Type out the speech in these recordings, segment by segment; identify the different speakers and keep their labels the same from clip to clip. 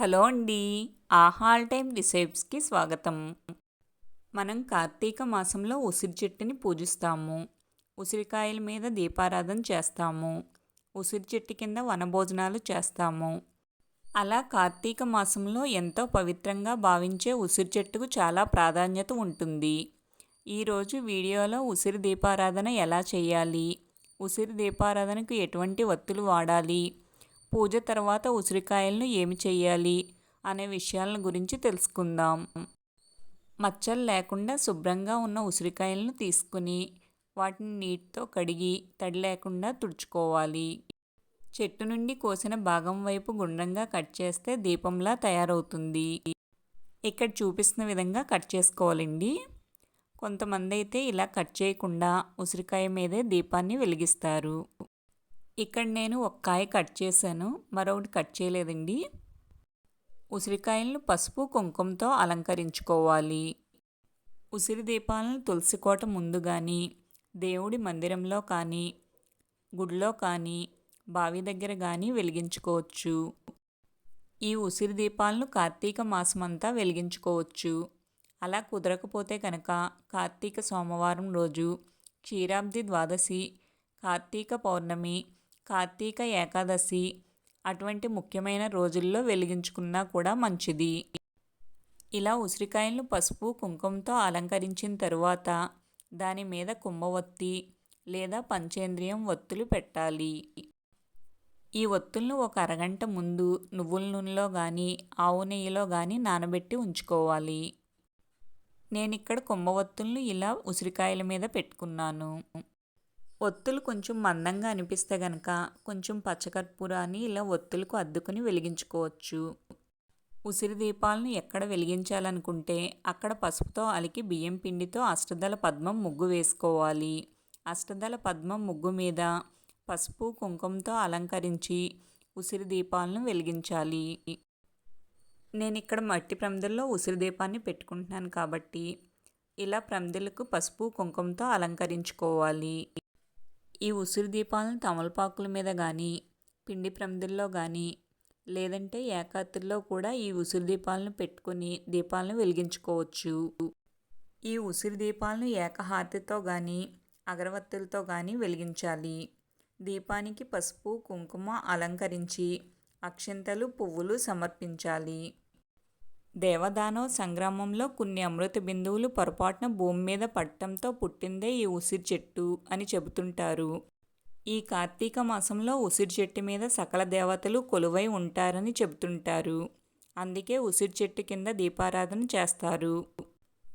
Speaker 1: Hello అండి. ఆహాల్ time రిసెప్ట్స్కి స్వాగతం. మనం కార్తీక మాసంలో ఉసిరి చెట్టుని పూజిస్తాము. ఉసిరికాయల మీద దీపారాధన చేస్తాము. ఉసిరి చెట్టు కింద వనభోజనాలు చేస్తాము. అలా కార్తీక మాసంలో ఎంతో పవిత్రంగా భావించే ఉసిరి చెట్టుకు చాలా ప్రాధాన్యత ఉంటుంది. ఈరోజు వీడియోలో ఉసిరి దీపారాధన ఎలా చేయాలి? ఉసిరి దీపారాధనకు ఎటువంటి వత్తులు వాడాలి? పూజ తర్వాత ఉసిరికాయలను ఏమి చేయాలి అనే విషయాల గురించి తెలుసుకుందాం. మచ్చలు లేకుండా శుభ్రంగా ఉన్న ఉసిరికాయలను తీసుకుని వాటిని నీటితో కడిగి తడి లేకుండా తుడుచుకోవాలి. చెట్టు నుండి కోసిన భాగం వైపు గుండ్రంగా కట్ చేస్తే దీపంలా తయారవుతుంది. ఇక్కడ చూపిస్తున్న విధంగా కట్ చేసుకోవాలండి. కొంతమంది అయితే ఇలా కట్ చేయకుండా ఉసిరికాయ మీదే దీపాన్ని వెలిగిస్తారు. ఇక్కడ నేను ఒక కాయ కట్ చేశాను. మరొకటి కట్ చేయలేదండి. ఉసిరికాయలను పసుపు కుంకుమతో అలంకరించుకోవాలి. ఉసిరి దీపాలను తులసి కోట ముందు కానీ దేవుడి మందిరంలో కానీ గుడిలో కానీ బావి దగ్గర కానీ వెలిగించుకోవచ్చు. ఈ ఉసిరి దీపాలను కార్తీక మాసమంతా వెలిగించుకోవచ్చు. అలా కుదరకపోతే కనుక కార్తీక సోమవారం రోజు క్షీరాబ్ది ద్వాదశి కార్తీక పౌర్ణమి కార్తీక ఏకాదశి అటువంటి ముఖ్యమైన రోజుల్లో వెలిగించుకున్నా కూడా మంచిది. ఇలా ఉసిరికాయలను పసుపు కుంకుమతో అలంకరించిన తరువాత దాని మీద కుంభవత్తి లేదా పంచేంద్రియం ఒత్తులు పెట్టాలి. ఈ ఒత్తులను ఒక అరగంట ముందు నువ్వుల నూనెలో కానీ ఆవు నెయ్యిలో కానీ నానబెట్టి ఉంచుకోవాలి. నేను ఇక్కడ కుంభవత్తులను ఇలా ఉసిరికాయల మీద పెట్టుకున్నాను. ఒత్తులు కొంచెం మందంగా అనిపిస్తే గనక కొంచెం పచ్చకర్పూరాన్ని ఇలా ఒత్తులకు అద్దుకుని వెలిగించుకోవచ్చు. ఉసిరి దీపాలను ఎక్కడ వెలిగించాలనుకుంటే అక్కడ పసుపుతో అలికి బియ్యం పిండితో అష్టదళ పద్మం ముగ్గు వేసుకోవాలి. అష్టదళ పద్మం ముగ్గు మీద పసుపు కుంకుమతో అలంకరించి ఉసిరి దీపాలను వెలిగించాలి. నేను ఇక్కడ మట్టి ప్రమిదల్లో ఉసిరి దీపాన్ని పెట్టుకుంటున్నాను కాబట్టి ఇలా ప్రమిదలకు పసుపు కుంకుమతో అలంకరించుకోవాలి. ఈ ఉసిరి దీపాలను తమలపాకుల మీద కానీ పిండి ప్రమిదల్లో కానీ లేదంటే ఏకాత్రిలో కూడా ఈ ఉసిరి దీపాలను పెట్టుకుని దీపాలను వెలిగించుకోవచ్చు. ఈ ఉసిరి దీపాలను ఏకహాతితో కానీ అగరవత్తులతో కానీ వెలిగించాలి. దీపానికి పసుపు కుంకుమ అలంకరించి అక్షింతలు పువ్వులు సమర్పించాలి. దేవదానవ సంగ్రామంలో కొన్ని అమృత బిందువులు పొరపాటున భూమి మీద పట్టడంతో పుట్టిందే ఈ ఉసిరి చెట్టు అని చెబుతుంటారు. ఈ కార్తీక మాసంలో ఉసిరి చెట్టు మీద సకల దేవతలు కొలువై ఉంటారని చెబుతుంటారు. అందుకే ఉసిరి చెట్టు కింద దీపారాధన చేస్తారు.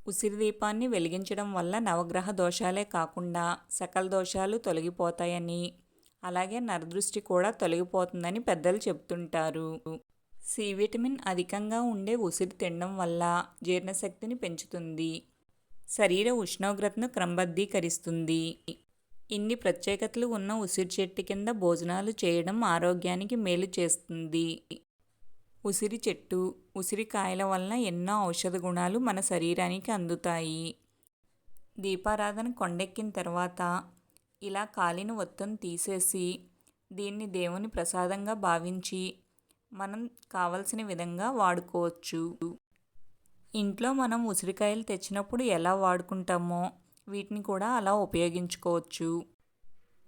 Speaker 1: ఉసిరి దీపాన్ని వెలిగించడం వల్ల నవగ్రహ దోషాలే కాకుండా సకల దోషాలు తొలగిపోతాయని అలాగే నరదృష్టి కూడా తొలగిపోతుందని పెద్దలు చెబుతుంటారు. సి విటమిన్ అధికంగా ఉండే ఉసిరి తినడం వల్ల జీర్ణశక్తిని పెంచుతుంది. శరీర ఉష్ణోగ్రతను క్రమబద్ధీకరిస్తుంది. ఇన్ని ప్రత్యేకతలు ఉన్న ఉసిరి చెట్టు కింద భోజనాలు చేయడం ఆరోగ్యానికి మేలు చేస్తుంది. ఉసిరి చెట్టు ఉసిరికాయల వలన ఎన్నో ఔషధ గుణాలు మన శరీరానికి అందుతాయి. దీపారాధన కొండెక్కిన తర్వాత ఇలా కాలిన ఒత్తును తీసేసి దీన్ని దేవుని ప్రసాదంగా భావించి మనం కావలసిన విధంగా వాడుకోవచ్చు. ఇంట్లో మనం ఉసిరికాయలు తెచ్చినప్పుడు ఎలా వాడుకుంటామో వీటిని కూడా అలా ఉపయోగించుకోవచ్చు.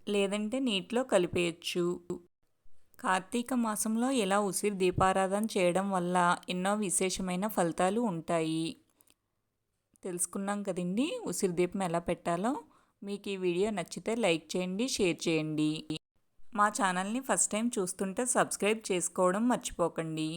Speaker 1: లేదంటే నీటిలో కలిపేయచ్చు. కార్తీక మాసంలో ఇలా ఉసిరి దీపారాధన చేయడం వల్ల ఎన్నో విశేషమైన ఫలితాలు ఉంటాయి. తెలుసుకున్నాం కదండి ఉసిరి దీపం ఎలా పెట్టాలో? మీకు ఈ వీడియో నచ్చితే లైక్ చేయండి షేర్ చేయండి. మా ఛానల్ని ఫస్ట్ టైం చూస్తుంటే సబ్స్క్రైబ్ చేసుకోవడం మర్చిపోకండి.